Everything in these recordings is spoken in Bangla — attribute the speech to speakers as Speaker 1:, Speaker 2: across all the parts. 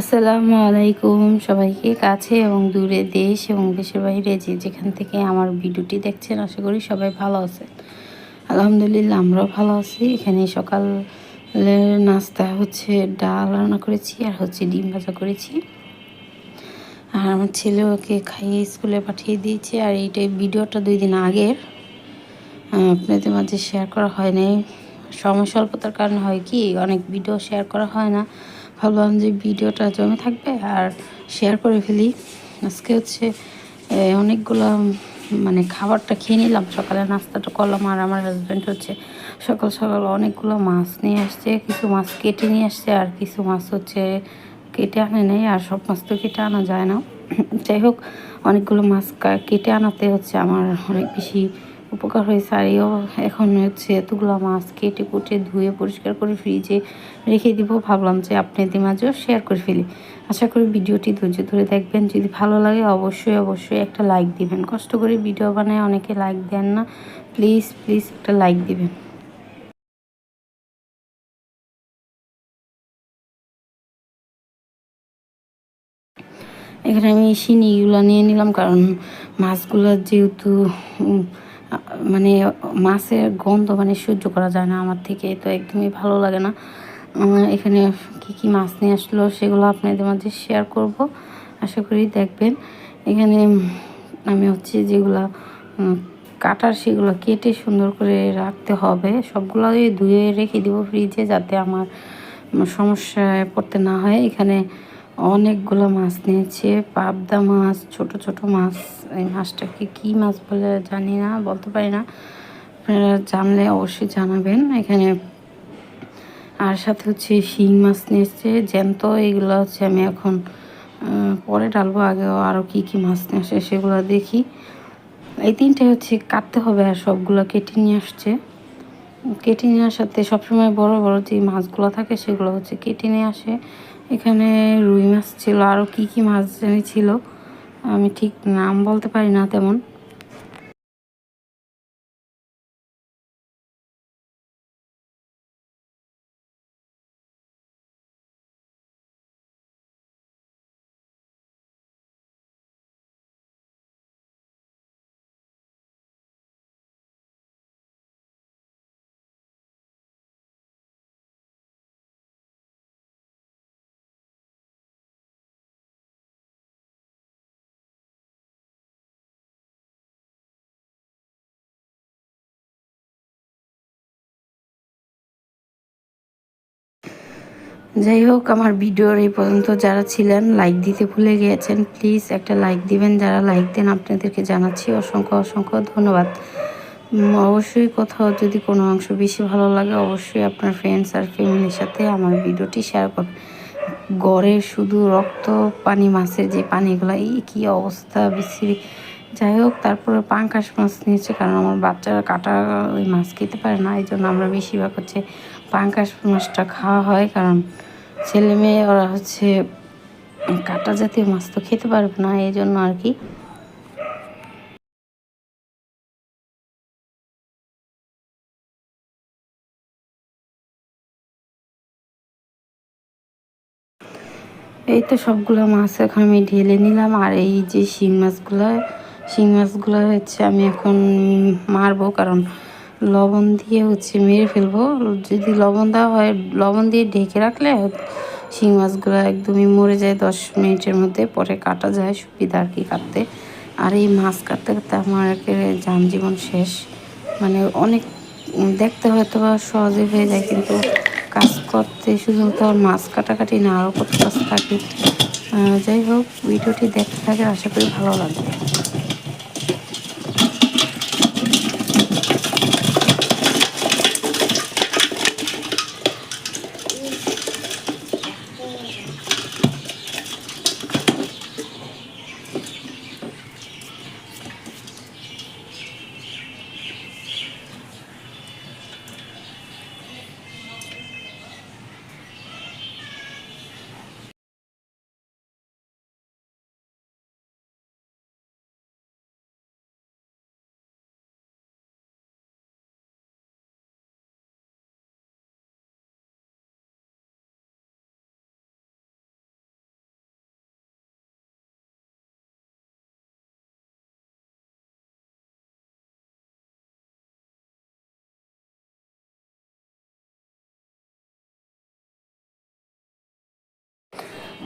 Speaker 1: আসসালামু আলাইকুম সবাইকে, কাছে এবং দূরে দেশ এবং দেশের বাইরে যে যেখান থেকে আমার ভিডিওটি দেখছেন, আশা করি সবাই ভালো আছে আলহামদুলিল্লাহ, আমরাও ভালো আছি। এখানে সকাল নাস্তা হচ্ছে ডাল রান্না করেছি আর হচ্ছে ডিম ভাজা করেছি। আর আমার ছেলেকে খাইয়ে স্কুলে পাঠিয়ে দিয়েছি। আর এইটাই ভিডিওটা দুই দিন আগের। আপনাদের মাঝে শেয়ার করা হয় নাই। সময় স্বল্পতার কারণে হয় কি, অনেক ভিডিও শেয়ার করা হয় না। ভাবলাম যে ভিডিওটা জমে থাকবে আর শেয়ার করে ফেলি। আজকে হচ্ছে অনেকগুলো মানে খাবারটা খেয়ে নিলাম। সকালে নাস্তাটা করলাম আর আমার হাজব্যান্ড হচ্ছে সকাল সকাল অনেকগুলো মাছ নিয়ে আসছে, কিছু মাছ কেটে নিয়ে আসছে আর কিছু মাছ হচ্ছে কেটে আনে নেই আর সব মাছ তো কেটে আনা যায় না। যাই হোক, অনেকগুলো মাছ কেটে আনাতে হচ্ছে আমার অনেক বেশি উপকার হয়েছে আর এখন হচ্ছে এতগুলো মাছ কেটে কুটে ধুয়ে পরিষ্কার করে ফ্রিজে রেখে দিব। ভাবলাম যে আপনাদের মাঝেও শেয়ার করে ফেলি। আশা করি ভিডিওটি ধৈর্য ধরে দেখবেন। যদি ভালো লাগে অবশ্যই অবশ্যই একটা লাইক দিবেন। কষ্ট করে ভিডিও বানায় অনেকে লাইক দেন না। প্লিজ প্লিজ একটা লাইক দিবেন। এখানে আমি শিনিগুলো নিয়ে নিলাম। কারণ মাছগুলো যেহেতু মানে মাছের গন্ধ মানে সহ্য করা যায় না আমার থেকে, তো একদমই ভালো লাগে না। এখানে কি কি মাছ নিয়ে আসলো সেগুলো আপনাদের মাঝে শেয়ার করব, আশা করি দেখবেন। এখানে আমি হচ্ছে যেগুলো কাটার সেগুলো কেটে সুন্দর করে রাখতে হবে, সবগুলোই ধুয়ে রেখে দিব ফ্রিজে যাতে আমার সমস্যায় পড়তে না হয়। এখানে অনেকগুলো মাছ নিয়েছে, পাবদা মাছ, ছোট ছোট মাছ, এই মাছটাকে কি মাছ বলে জানি না, বলতে পারি না। আপনারা জানলে অবশ্যই জানাবেন। এখানে আর সাথে হচ্ছে শিং মাছ নিয়েছে, জ্যান্ত, এগুলো হচ্ছে আমি এখন পরে ডালবো আগেও আরও কি কি মাছ নিয়ে আসে সেগুলো দেখি। এই তিনটে হচ্ছে কাটতে হবে আর সবগুলো কেটে নিয়ে আসছে। কেটে নিয়ে সবসময় বড় বড় যে মাছগুলো থাকে সেগুলো হচ্ছে কেটে নিয়ে আসে। এখানে রুই মাছ ছিল আরও কি কি মাছ জানি ছিল, আমি ঠিক নাম বলতে পারি না তেমন। যাই হোক, আমার ভিডিওর এই পর্যন্ত যারা ছিলেন লাইক দিতে ভুলে গিয়েছেন প্লিজ একটা লাইক দিবেন। যারা লাইক দেন, আপনাদেরকে জানাচ্ছি অসংখ্য অসংখ্য ধন্যবাদ। অবশ্যই কোথাও যদি কোনো অংশ বেশি ভালো লাগে, অবশ্যই আপনার ফ্রেন্ডস আর ফ্যামিলির সাথে আমার ভিডিওটি শেয়ার করবেন গড়ে শুধু রক্ত, পানি, মাছের যে পানিগুলো, এই কী অবস্থা বিশ্রী যাই হোক, তারপরে পাঙ্কাশ মাছ নিয়েছে, কারণ আমার বাচ্চারা কাটা ওই মাছ খেতে পারে না, এই জন্য আমরা বেশিরভাগ হচ্ছে পাঙ্কাশ মাছটা খাওয়া হয়, কারণ ছেলে মেয়ে ওরা হচ্ছে কাটা জাতীয় মাছ তো খেতে পারবে না, এই জন্য আর কি। এই তো সবগুলো মাছ এখন আমি ঢেলে নিলাম, আর এই যে শিং মাছগুলো শিং মাছগুলো হচ্ছে আমি এখন মারবো, কারণ লবণ দিয়ে হচ্ছে মেরে ফেলব। যদি লবণ দেওয়া হয়, লবণ দিয়ে ঢেকে রাখলে শিং মাছগুলো একদমই মরে যায়, দশ মিনিটের মধ্যে পরে কাটা যায়, সুবিধা আর কি কাটতে। আর এই মাছ কাটতে কাটতে আমার একেবারে যানজীবন শেষ। মানে অনেক দেখতে হয়তো বা সহজে হয়ে যায়, কিন্তু কাজ করতে শুধুমাত্র মাছ কাটাকাটি না, আরও কত কাজ থাকে। যাই হোক, ভিডিওটি দেখতে থাকে আশা করি ভালো লাগবে।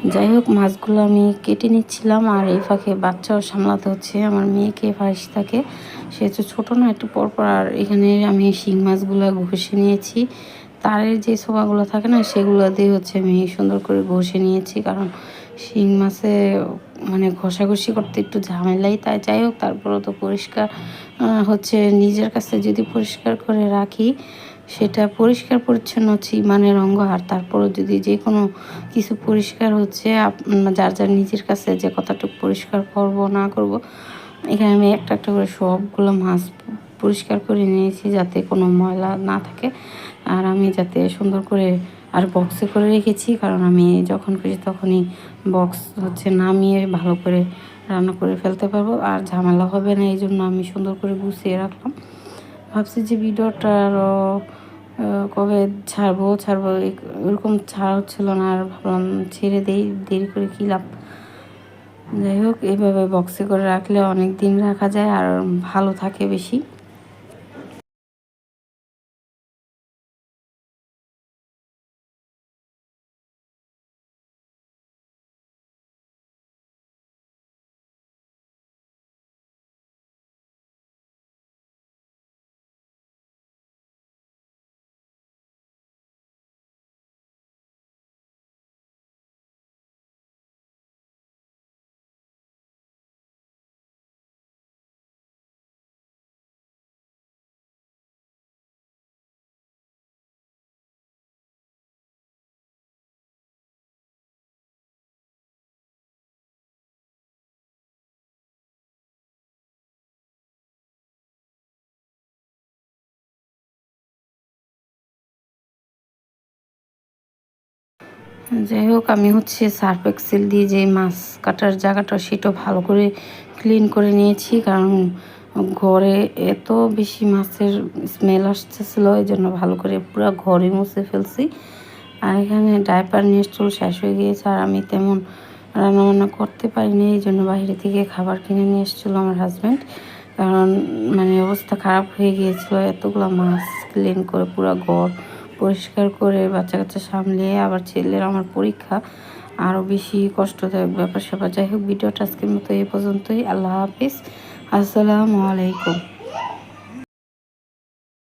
Speaker 1: যাই হোক, মাছগুলো আমি কেটে নিচ্ছিলাম আর এই ফাঁকে বাচ্চাও সামলাতে হচ্ছে। আমার মেয়েকে ফাঁস থাকে। সে হচ্ছে ছোটো না, একটু পরপর আর এখানে আমি শিং মাছগুলো ঘষে নিয়েছি। তারের যে সোফাগুলো থাকে না, সেগুলো দিয়ে হচ্ছে আমি সুন্দর করে ঘষে নিয়েছি। কারণ শিং মাছে মানে ঘষাঘষি করতে একটু ঝামেলাই, তাই যাই হোক, তারপরেও তো পরিষ্কার হচ্ছে নিজের কাছে যদি পরিষ্কার করে রাখি সেটা পরিষ্কার, পরিচ্ছন্ন হচ্ছে, ইমানের অঙ্গ আর তারপরও যদি যে কোনো কিছু পরিষ্কার হচ্ছে যার যার নিজের কাছে যে কথাটুকু পরিষ্কার করব, না করব, এখানে আমি একটা একটা করে সবগুলো মাছ পরিষ্কার করে নিয়েছি যাতে কোনো ময়লা না থাকে। আর আমি যাতে সুন্দর করে আর বক্সে করে রেখেছি, কারণ আমি যখন খুশি তখনই বক্স হচ্ছে নামিয়ে ভালো করে রান্না করে ফেলতে পারব। আর ঝামেলা হবে না এই জন্য আমি সুন্দর করে গুছিয়ে রাখলাম। ভাবছি যে ভিডিওটা আরও কবে ছাড়বো ছাড়বো এরকম ছাড়া হচ্ছিল না, আর ভাবলাম ছেড়ে দেই, দেরি করে কী লাভ? যাই হোক এইভাবে বক্সে করে রাখলে অনেক দিন রাখা যায়, আর ভালো থাকে বেশি। যাই হোক, আমি হচ্ছে সার্ফ এক্সেল দিয়ে যে মাছ কাটার জায়গাটা, সেটা ভালো করে ক্লিন করে নিয়েছি, কারণ ঘরে এত বেশি মাছের স্মেল আসতেছিলো এই জন্য ভালো করে পুরো ঘরে মুছে ফেলছি। আর এখানে ডাইপার নিশ্চল শেষ হয়ে গিয়েছে, আর আমি তেমন রান্নাবান্না করতে পারিনি, এই জন্য বাইরে থেকে খাবার কিনে নিয়ে এসেছিল আমার হাজব্যান্ড কারণ মানে অবস্থা খারাপ হয়ে গিয়েছিল, এতগুলো মাছ ক্লিন করে পুরো ঘর পরিষ্কার করে বাচ্চা কাচ্চা সামলিয়ে আবার ছেলের আমার পরীক্ষা আরও বেশি কষ্টদায়ক ব্যাপার স্যাপার যাই হোক, ভিডিওটা আজকের মতো এই পর্যন্তই। আল্লাহ হাফিজ। আসসালামু আলাইকুম।